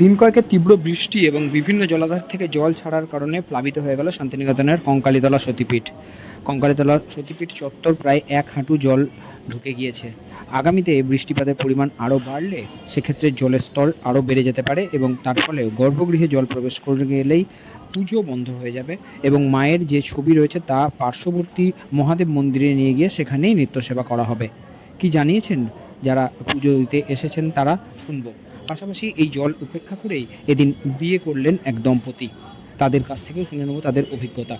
দিন কয়েকের তীব্র বৃষ্টি এবং বিভিন্ন জলাধার থেকে জল ছাড়ার কারণে প্লাবিত হয়ে গেল শান্তিনিকেতনের কঙ্কালীতলা সতীপীঠ। কঙ্কালীতলা সতীপীঠ চত্বর প্রায় এক হাঁটু জল ঢুকে গিয়েছে। আগামীতে বৃষ্টিপাতের পরিমাণ আরও বাড়লে সেক্ষেত্রে জলের স্তর আরও বেড়ে যেতে পারে এবং তার ফলে গর্ভগৃহে জল প্রবেশ করে গেলেই পুজো বন্ধ হয়ে যাবে এবং মায়ের যে ছবি রয়েছে তা পার্শ্ববর্তী মহাদেব মন্দিরে নিয়ে গিয়ে সেখানেই নিত্য সেবা করা হবে। কি জানিয়েছেন? যারা পুজো দিতে এসেছেন তারা শুনব। পাশাপাশি এই জল উপেক্ষা করেই এদিন বিয়ে করলেন এক দম্পতি। তাদের কাছ থেকেও শুনে নেব তাদের অভিজ্ঞতা।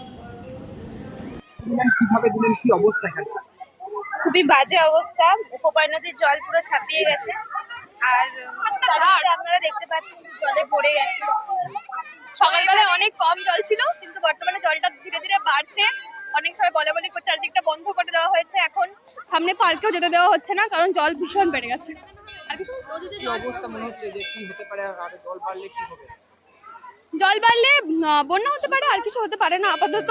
কীভাবে দিলেন কি অবস্থা এখানে? খুবই বাজে অবস্থা। উপপায় নদীর জল পুরো ছাপিয়ে গেছে। আর আপনারা দেখতে পাচ্ছেন যে জলে ভরে গেছে। সকালবেলায় অনেক কম জল ছিল কিন্তু বর্তমানে জলটা ধীরে ধীরে বাড়ছে। অনেক সময় বলা বলি চারদিকটা বন্ধ করে দেওয়া হয়েছে। এখন সামনে পার্কেও যেতে দেওয়া হচ্ছে না কারণ জল ভীষণ বেড়ে গেছে। কি জল অবস্থা মনে হচ্ছে যে কি হতে পারে আর জল বাড়লে কি হবে? জল বাড়লে বন্যা হতে পারে আর কিছু হতে পারে না আপাতত।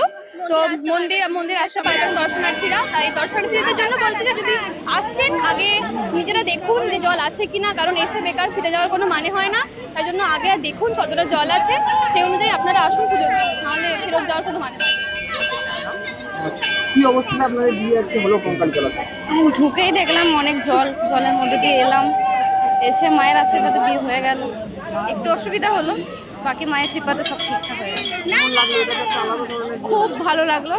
তো মন্দির মন্দির আসতে পারেন দর্শনার্থীরা। তাই দর্শনার্থীদের জন্য বলছি যে যদি আসছেন আগে নিজেরা দেখুন যে জল আছে কিনা কারণ এসে বেকার ফিরে যাওয়ার কোনো মানে হয় না। তাই জন্য আগে দেখুন কতটা জল আছে সেই অনুযায়ী আপনারা আসুন পুজো দিতে। নাহলে ফেরত যাওয়ার কোনো মানে হয় কি অবস্থাতে আপনাদের বিয়ে আজকে হলো আমি ঢুকেই দেখলাম অনেক জল জলের মধ্যে দিয়ে এলাম। এসে মায়ের আশীর্বাদে বিয়ে হয়ে গেল। একটু অসুবিধা হলো, বাকি মায়ের কৃপাতে সব ঠিকঠাক হয়ে গেল। খুব ভালো লাগল,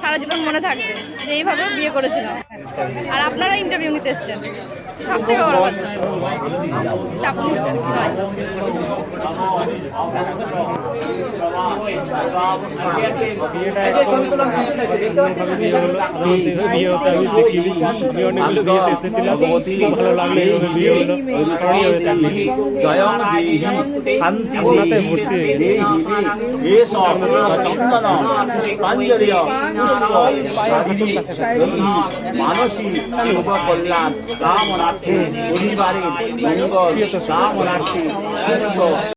সারা জীবন মনে থাকবে যে এইভাবে বিয়ে করেছিলাম। আর আপনারা ইন্টারভিউ নিতে এসছেন। সব থেকে বড় কথা। জয়ং দেহি শান্তি চন্দন পুষ্পাঞ্জলি পুষ্প শারীরিক মানসিক শুভ কল্যাণ কামনার্থে পরিবারের মঙ্গল কামনার্থে সুস্থ